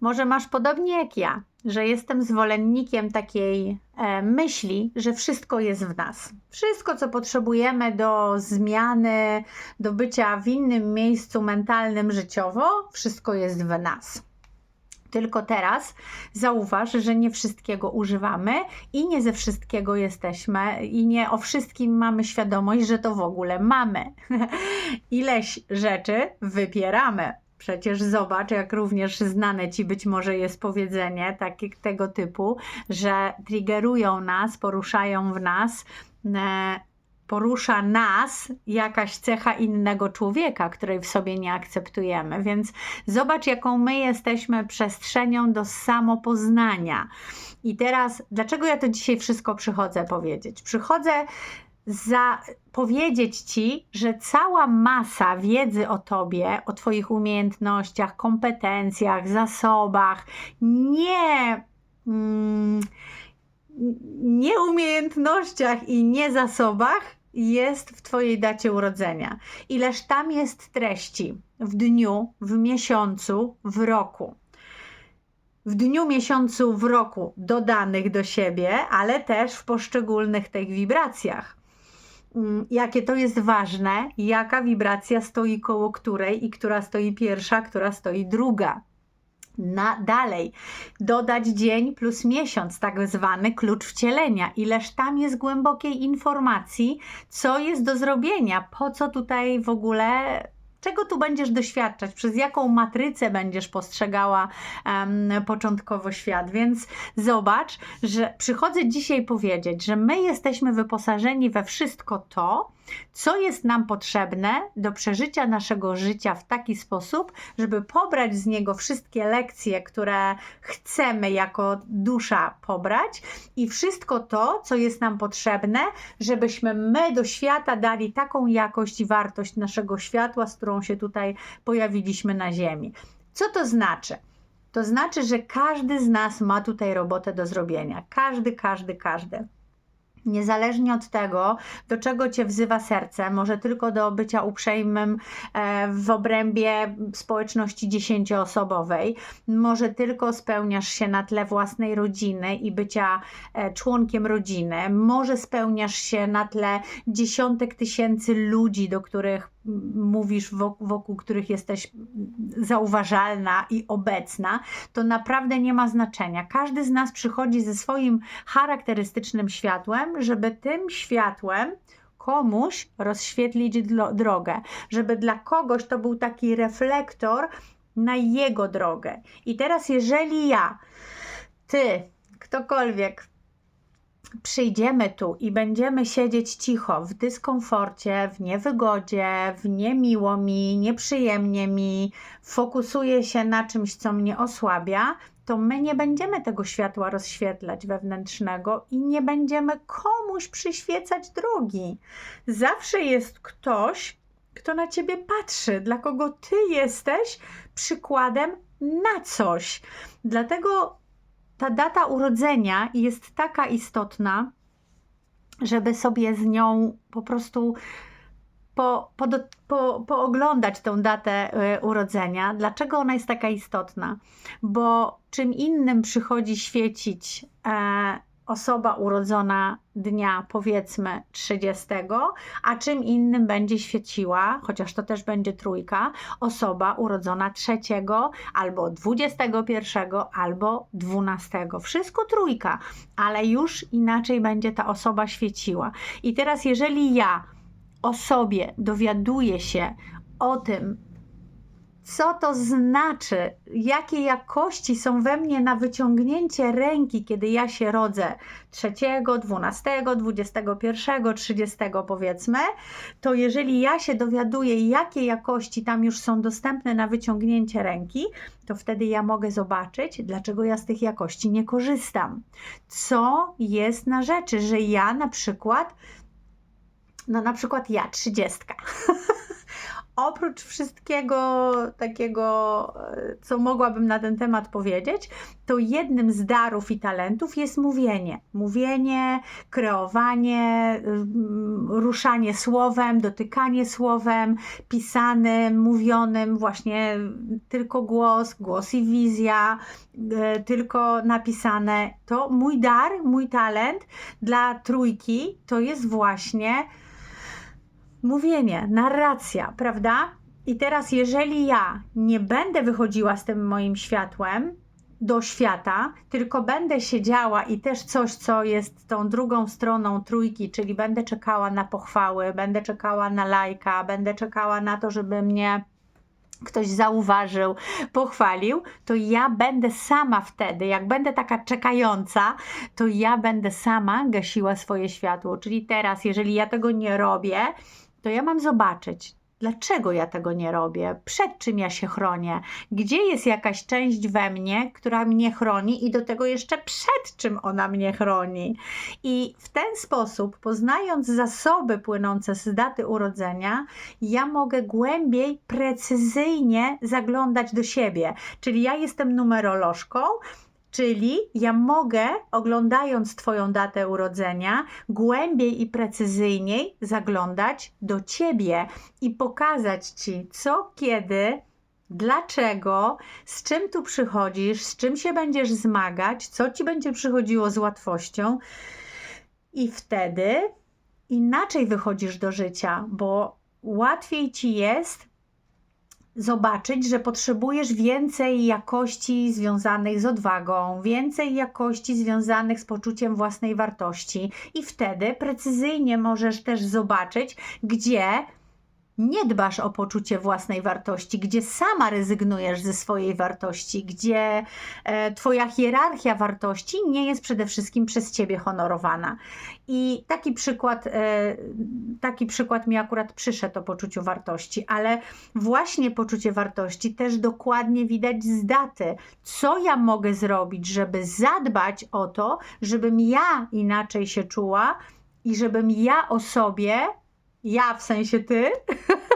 Może masz podobnie jak ja, że jestem zwolennikiem takiej e, myśli, że wszystko jest w nas. Wszystko, co potrzebujemy do zmiany, do bycia w innym miejscu mentalnym, życiowo, wszystko jest w nas. Tylko teraz zauważ, że nie wszystkiego używamy i nie ze wszystkiego jesteśmy, i nie o wszystkim mamy świadomość, że to w ogóle mamy. Ileś rzeczy wypieramy. Przecież zobacz, jak również znane ci być może jest powiedzenie takie, tego typu, że triggerują nas, poruszają w nas e, porusza nas jakaś cecha innego człowieka, której w sobie nie akceptujemy. Więc zobacz, jaką my jesteśmy przestrzenią do samopoznania. I teraz, dlaczego ja to dzisiaj wszystko przychodzę powiedzieć? Przychodzę za powiedzieć ci, że cała masa wiedzy o tobie, o twoich umiejętnościach, kompetencjach, zasobach, nie. Mm, nieumiejętnościach i nie zasobach jest w Twojej dacie urodzenia. Ileż tam jest treści w dniu, w miesiącu, w roku. W dniu, miesiącu, w roku dodanych do siebie, ale też w poszczególnych tych wibracjach. Mm, jakie to jest ważne, jaka wibracja stoi koło której i która stoi pierwsza, która stoi druga na dalej. Dodać dzień plus miesiąc, tak zwany klucz wcielenia. Ileż tam jest głębokiej informacji, co jest do zrobienia, po co tutaj w ogóle czego tu będziesz doświadczać, przez jaką matrycę będziesz postrzegała um, początkowo świat. Więc zobacz, że przychodzę dzisiaj powiedzieć, że my jesteśmy wyposażeni we wszystko to, co jest nam potrzebne do przeżycia naszego życia w taki sposób, żeby pobrać z niego wszystkie lekcje, które chcemy jako dusza pobrać i wszystko to, co jest nam potrzebne, żebyśmy my do świata dali taką jakość i wartość naszego światła, z którą się tutaj pojawiliśmy na Ziemi. Co to znaczy? To znaczy, że każdy z nas ma tutaj robotę do zrobienia. Każdy, każdy, każdy. Niezależnie od tego, do czego cię wzywa serce, może tylko do bycia uprzejmym e, w obrębie społeczności dziesięcioosobowej, może tylko spełniasz się na tle własnej rodziny i bycia e, członkiem rodziny, może spełniasz się na tle dziesiątek tysięcy ludzi, do których mówisz, wokół, wokół których jesteś zauważalna i obecna, to naprawdę nie ma znaczenia. Każdy z nas przychodzi ze swoim charakterystycznym światłem, żeby tym światłem komuś rozświetlić drogę, żeby dla kogoś to był taki reflektor na jego drogę. I teraz, jeżeli ja, ty, ktokolwiek przyjdziemy tu i będziemy siedzieć cicho, w dyskomforcie, w niewygodzie, w niemiło mi, nieprzyjemnie mi, fokusuję się na czymś, co mnie osłabia, to my nie będziemy tego światła rozświetlać wewnętrznego i nie będziemy komuś przyświecać drogi. Zawsze jest ktoś, kto na ciebie patrzy, dla kogo ty jesteś przykładem na coś. Dlatego ta data urodzenia jest taka istotna, żeby sobie z nią po prostu po, po, po, pooglądać tą datę y, urodzenia. Dlaczego ona jest taka istotna? Bo czym innym przychodzi świecić e, osoba urodzona dnia powiedzmy 30, a czym innym będzie świeciła, chociaż to też będzie trójka, osoba urodzona 3 albo 21 albo 12. Wszystko trójka, ale już inaczej będzie ta osoba świeciła. I teraz jeżeli ja o sobie dowiaduję się o tym, co to znaczy, jakie jakości są we mnie na wyciągnięcie ręki, kiedy ja się rodzę 3, 12, 21, 30 powiedzmy, to jeżeli ja się dowiaduję, jakie jakości tam już są dostępne na wyciągnięcie ręki, to wtedy ja mogę zobaczyć, dlaczego ja z tych jakości nie korzystam. Co jest na rzeczy, że ja na przykład, no na przykład ja, 30. oprócz wszystkiego takiego, e, co mogłabym na ten temat powiedzieć, to jednym z darów i talentów jest mówienie. Mówienie, kreowanie, mm, ruszanie słowem, dotykanie słowem, pisanym, mówionym, właśnie tylko głos, głos i wizja, e, tylko napisane. To mój dar, mój talent dla trójki to jest właśnie mówienie, narracja, prawda? I teraz, jeżeli ja nie będę wychodziła z tym moim światłem do świata, tylko będę siedziała i też coś, co jest tą drugą stroną trójki, czyli będę czekała na pochwały, będę czekała na lajka, będę czekała na to, żeby mnie ktoś zauważył, pochwalił, to ja będę sama wtedy, jak będę taka czekająca, to ja będę sama gasiła swoje światło. Czyli teraz, jeżeli ja tego nie robię, to ja mam zobaczyć, dlaczego ja tego nie robię, przed czym ja się chronię, gdzie jest jakaś część we mnie, która mnie chroni i do tego jeszcze przed czym ona mnie chroni. I w ten sposób, poznając zasoby płynące z daty urodzenia, ja mogę głębiej, precyzyjnie zaglądać do siebie. Czyli ja jestem numerolożką, Czyli ja mogę, oglądając Twoją datę urodzenia, głębiej i precyzyjniej zaglądać do Ciebie i pokazać Ci, co, kiedy, dlaczego, z czym tu przychodzisz, z czym się będziesz zmagać, co Ci będzie przychodziło z łatwością. I wtedy inaczej wychodzisz do życia, bo łatwiej Ci jest zobaczyć, że potrzebujesz więcej jakości związanych z odwagą, więcej jakości związanych z poczuciem własnej wartości, i wtedy precyzyjnie możesz też zobaczyć, gdzie nie dbasz o poczucie własnej wartości, gdzie sama rezygnujesz ze swojej wartości, gdzie e, Twoja hierarchia wartości nie jest przede wszystkim przez Ciebie honorowana. I taki przykład, e, taki przykład mi akurat przyszedł o poczuciu wartości, ale właśnie poczucie wartości też dokładnie widać z daty. Co ja mogę zrobić, żeby zadbać o to, żebym ja inaczej się czuła i żebym ja o sobie ja w sensie ty,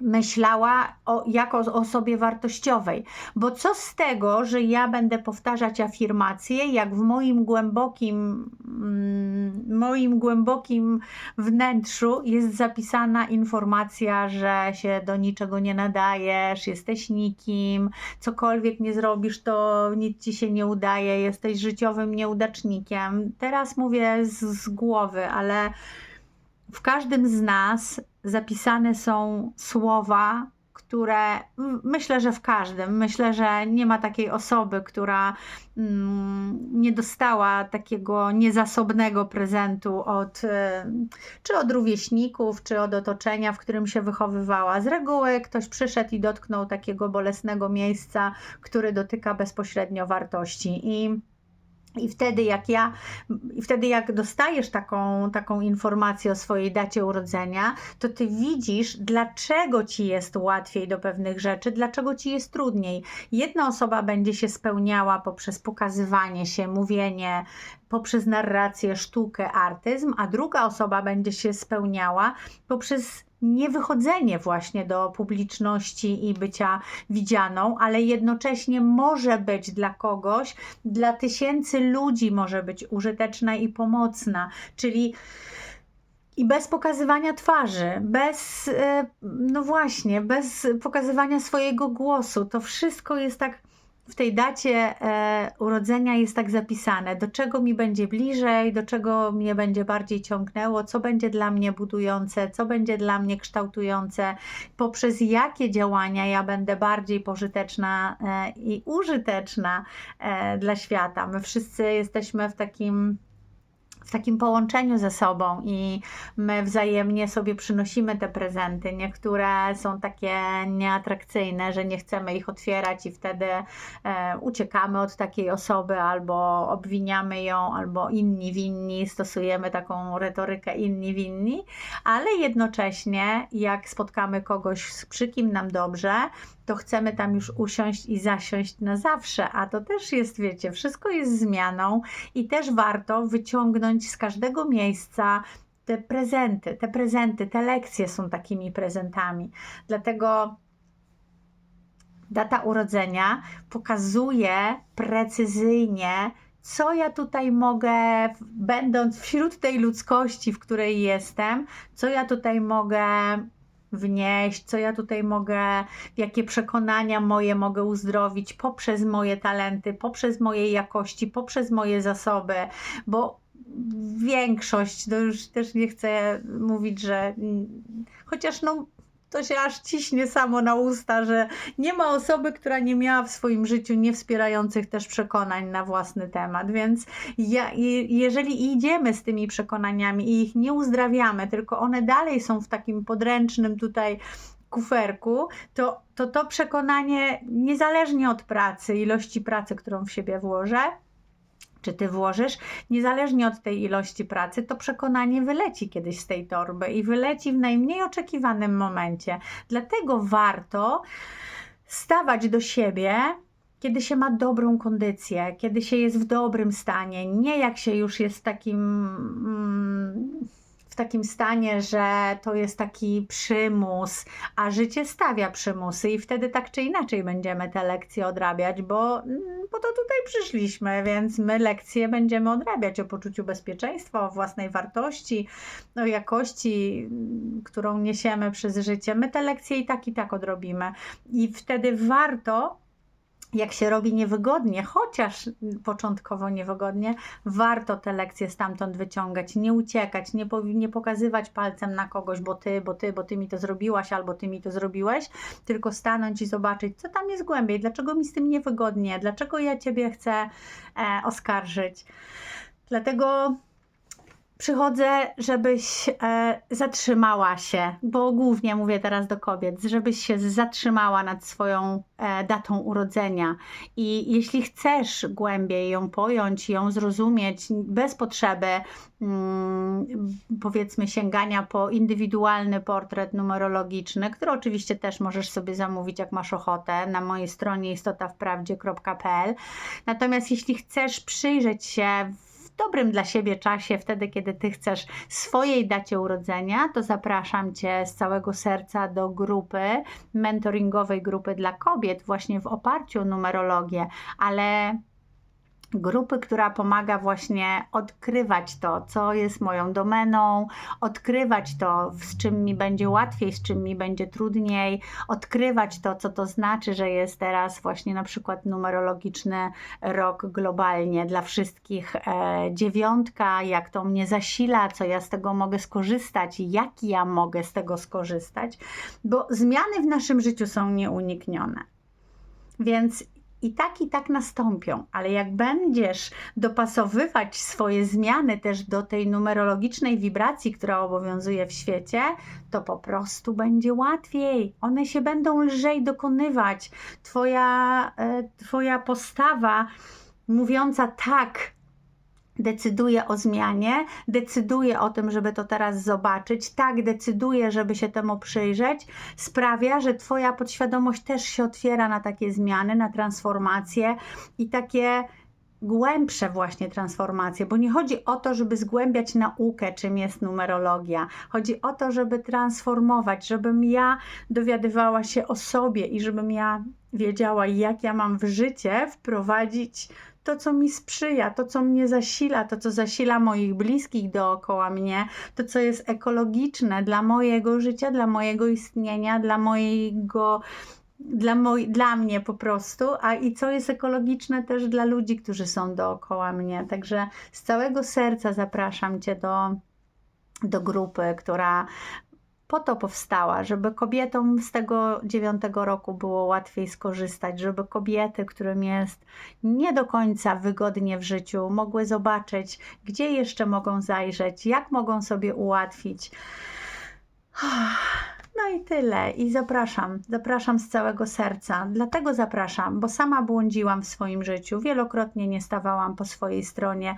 myślała o, jako o osobie wartościowej. Bo co z tego, że ja będę powtarzać afirmacje, jak w moim głębokim, mm, moim głębokim wnętrzu jest zapisana informacja, że się do niczego nie nadajesz, jesteś nikim, cokolwiek nie zrobisz, to nic ci się nie udaje, jesteś życiowym nieudacznikiem. Teraz mówię z, z głowy, ale w każdym z nas zapisane są słowa, które myślę, że w każdym, myślę, że nie ma takiej osoby, która mm, nie dostała takiego niezasobnego prezentu od czy od rówieśników, czy od otoczenia, w którym się wychowywała. Z reguły ktoś przyszedł i dotknął takiego bolesnego miejsca, który dotyka bezpośrednio wartości. I i wtedy jak ja, i wtedy jak dostajesz taką, taką informację o swojej dacie urodzenia, to ty widzisz, dlaczego ci jest łatwiej do pewnych rzeczy, dlaczego ci jest trudniej. Jedna osoba będzie się spełniała poprzez pokazywanie się, mówienie, poprzez narrację, sztukę, artyzm, a druga osoba będzie się spełniała poprzez niewychodzenie właśnie do publiczności i bycia widzianą, ale jednocześnie może być dla kogoś, dla tysięcy ludzi może być użyteczna i pomocna, czyli i bez pokazywania twarzy, bez, e, no właśnie, bez pokazywania swojego głosu. To wszystko jest tak w tej dacie e, urodzenia jest tak zapisane, do czego mi będzie bliżej, do czego mnie będzie bardziej ciągnęło, co będzie dla mnie budujące, co będzie dla mnie kształtujące, poprzez jakie działania ja będę bardziej pożyteczna e, i użyteczna e, dla świata. My wszyscy jesteśmy w takim w takim połączeniu ze sobą i my wzajemnie sobie przynosimy te prezenty. Niektóre są takie nieatrakcyjne, że nie chcemy ich otwierać i wtedy e, uciekamy od takiej osoby albo obwiniamy ją, albo inni winni, stosujemy taką retorykę inni winni, ale jednocześnie jak spotkamy kogoś, przy kim nam dobrze, to chcemy tam już usiąść i zasiąść na zawsze, a to też jest, wiecie, wszystko jest zmianą i też warto wyciągnąć z każdego miejsca te prezenty, te prezenty, te lekcje są takimi prezentami. Dlatego data urodzenia pokazuje precyzyjnie, co ja tutaj mogę, będąc wśród tej ludzkości, w której jestem, co ja tutaj mogę wnieść, co ja tutaj mogę, jakie przekonania moje mogę uzdrowić poprzez moje talenty, poprzez moje jakości, poprzez moje zasoby, bo większość, to już też nie chcę mówić, że chociaż no to się aż ciśnie samo na usta, że nie ma osoby, która nie miała w swoim życiu niewspierających też przekonań na własny temat. Więc ja, jeżeli idziemy z tymi przekonaniami i ich nie uzdrawiamy, tylko one dalej są w takim podręcznym tutaj kuferku, to, to to przekonanie niezależnie od pracy, ilości pracy, którą w siebie włożę, czy ty włożysz, niezależnie od tej ilości pracy, to przekonanie wyleci kiedyś z tej torby i wyleci w najmniej oczekiwanym momencie. Dlatego warto stawać do siebie, kiedy się ma dobrą kondycję, kiedy się jest w dobrym stanie, nie jak się już jest takim. Mm, takim stanie, że to jest taki przymus, a życie stawia przymusy i wtedy tak czy inaczej będziemy te lekcje odrabiać, bo mm, po to tutaj przyszliśmy, więc my lekcje będziemy odrabiać o poczuciu bezpieczeństwa, o własnej wartości, o jakości, mm, którą niesiemy przez życie. My te lekcje i tak i tak odrobimy i wtedy warto jak się robi niewygodnie, chociaż początkowo niewygodnie, warto te lekcje stamtąd wyciągać, nie uciekać, nie, nie pokazywać palcem na kogoś, bo ty, bo ty, bo ty mi to zrobiłaś, albo ty mi to zrobiłeś, tylko stanąć i zobaczyć, co tam jest głębiej, dlaczego mi z tym niewygodnie, dlaczego ja ciebie chcę e, oskarżyć. Dlatego Przychodzę, żebyś e, zatrzymała się, bo głównie mówię teraz do kobiet, żebyś się zatrzymała nad swoją e, datą urodzenia. I jeśli chcesz głębiej ją pojąć, ją zrozumieć, bez potrzeby, mm, powiedzmy, sięgania po indywidualny portret numerologiczny, który oczywiście też możesz sobie zamówić, jak masz ochotę, na mojej stronie istotawprawdzie.pl. Natomiast jeśli chcesz przyjrzeć się dobrym dla siebie czasie, wtedy kiedy Ty chcesz swojej dacie urodzenia, to zapraszam Cię z całego serca do grupy, mentoringowej grupy dla kobiet, właśnie w oparciu o numerologię, ale grupy, która pomaga właśnie odkrywać to, co jest moją domeną, odkrywać to, z czym mi będzie łatwiej, z czym mi będzie trudniej, odkrywać to, co to znaczy, że jest teraz właśnie na przykład numerologiczny rok globalnie dla wszystkich e, dziewiątka, jak to mnie zasila, co ja z tego mogę skorzystać, jak ja mogę z tego skorzystać, bo zmiany w naszym życiu są nieuniknione. Więc i tak, i tak nastąpią, ale jak będziesz dopasowywać swoje zmiany też do tej numerologicznej wibracji, która obowiązuje w świecie, to po prostu będzie łatwiej. One się będą lżej dokonywać. Twoja, e, twoja postawa mówiąca tak decyduje o zmianie, decyduje o tym, żeby to teraz zobaczyć, tak decyduje, żeby się temu przyjrzeć, sprawia, że Twoja podświadomość też się otwiera na takie zmiany, na transformacje i takie głębsze właśnie transformacje, bo nie chodzi o to, żeby zgłębiać naukę, czym jest numerologia. Chodzi o to, żeby transformować, żebym ja dowiadywała się o sobie i żebym ja wiedziała, jak ja mam w życie wprowadzić to, co mi sprzyja, to, co mnie zasila, to, co zasila moich bliskich dookoła mnie, to, co jest ekologiczne dla mojego życia, dla mojego istnienia, dla mojego dla, moj, dla mnie po prostu, a i co jest ekologiczne też dla ludzi, którzy są dookoła mnie. Także z całego serca zapraszam Cię do, do grupy, która po to powstała, żeby kobietom z tego dziewiątego roku było łatwiej skorzystać, żeby kobiety, którym jest nie do końca wygodnie w życiu, mogły zobaczyć, gdzie jeszcze mogą zajrzeć, jak mogą sobie ułatwić. No i tyle. I zapraszam, zapraszam z całego serca. Dlatego zapraszam, bo sama błądziłam w swoim życiu, wielokrotnie nie stawałam po swojej stronie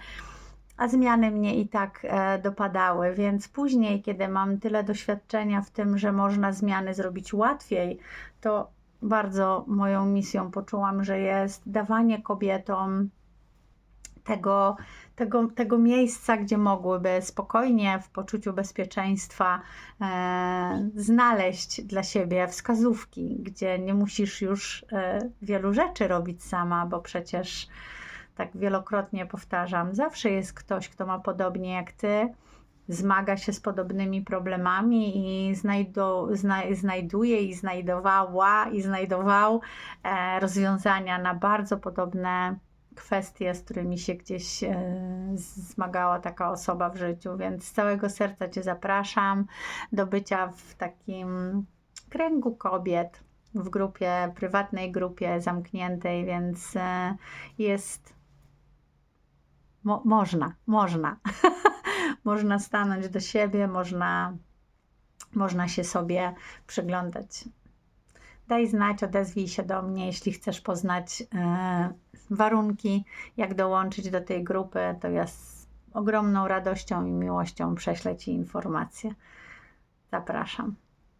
a zmiany mnie i tak e, dopadały, więc później, kiedy mam tyle doświadczenia w tym, że można zmiany zrobić łatwiej, to bardzo moją misją poczułam, że jest dawanie kobietom tego, tego, tego miejsca, gdzie mogłyby spokojnie, w poczuciu bezpieczeństwa e, znaleźć dla siebie wskazówki, gdzie nie musisz już e, wielu rzeczy robić sama, bo przecież tak wielokrotnie powtarzam, zawsze jest ktoś, kto ma podobnie jak ty, zmaga się z podobnymi problemami i znajdu, zna, znajduje i znajdowała i znajdował e, rozwiązania na bardzo podobne kwestie, z którymi się gdzieś e, zmagała taka osoba w życiu, więc z całego serca Cię zapraszam do bycia w takim kręgu kobiet, w grupie, prywatnej grupie zamkniętej, więc e, jest mo, można, można. można stanąć do siebie, można, można się sobie przyglądać. Daj znać, odezwij się do mnie, jeśli chcesz poznać e, warunki, jak dołączyć do tej grupy, to ja z ogromną radością i miłością prześlę Ci informacje. Zapraszam.